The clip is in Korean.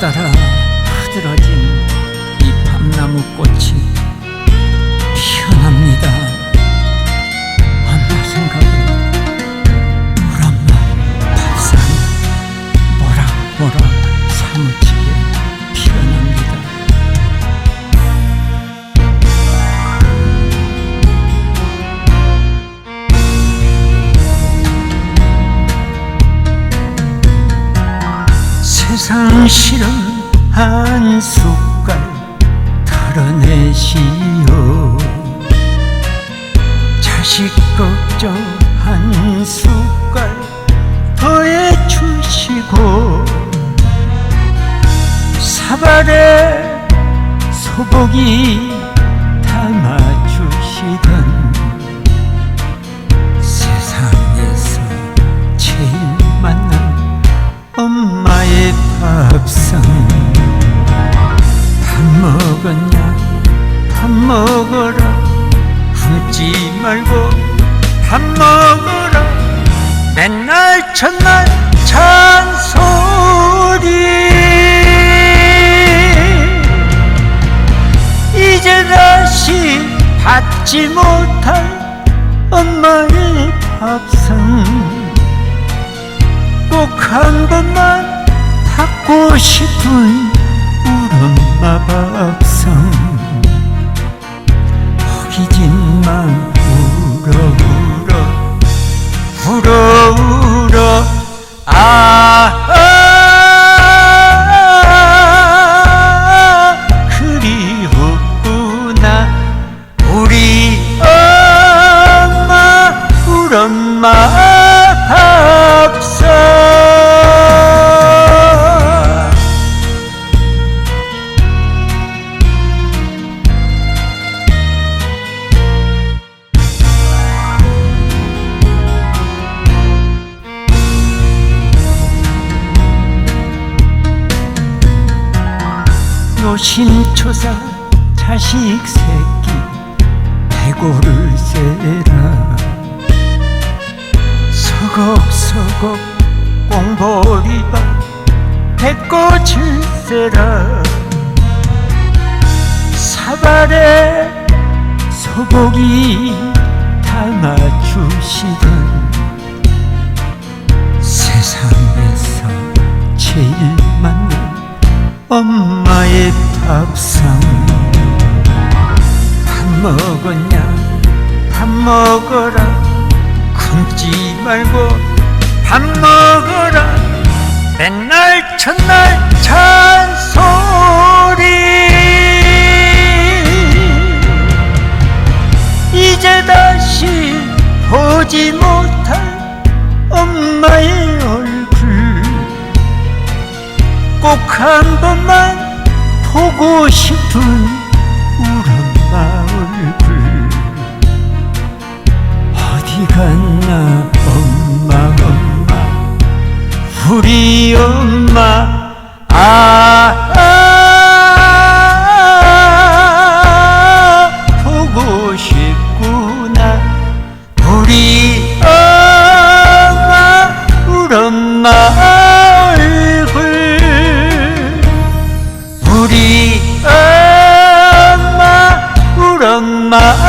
따라 흐드러진 이 밤나무 꽃이 피어납니다. 상 싫은 한 숟갈 털어내시오. 자식 걱정 한 숟갈 더해 주시고 사발에 소복이 담아주시던 밥상 밥 먹었냐? 밥 먹어라. 굶지 말고 밥 먹어라. 맨날 첫날 잔소리. 이제 다시 받지 못할 엄마의 밥상. 꼭 한 번만 싶은 엄마 밥상 허기진 맘 울어 울어 울어 울어 아, 아. 그리웠구나. 우리 엄마 우리 엄마 노심초사 자식 새끼 대고를 세라. 서걱서걱 꽁보리밥 배꽃을 세라. 사발에 소복이 담아주시던 세상에서 제일 엄마의 밥상. 밥 먹었냐? 밥 먹어라. 굶지 말고 밥 먹어라. 맨날 첫날 잔소리. 이제 다시 보지 못할 엄마의 꼭 한 번만 보고 싶은 엄마 얼굴 어디 갔나 엄마 엄마. 우리 엄마 아, my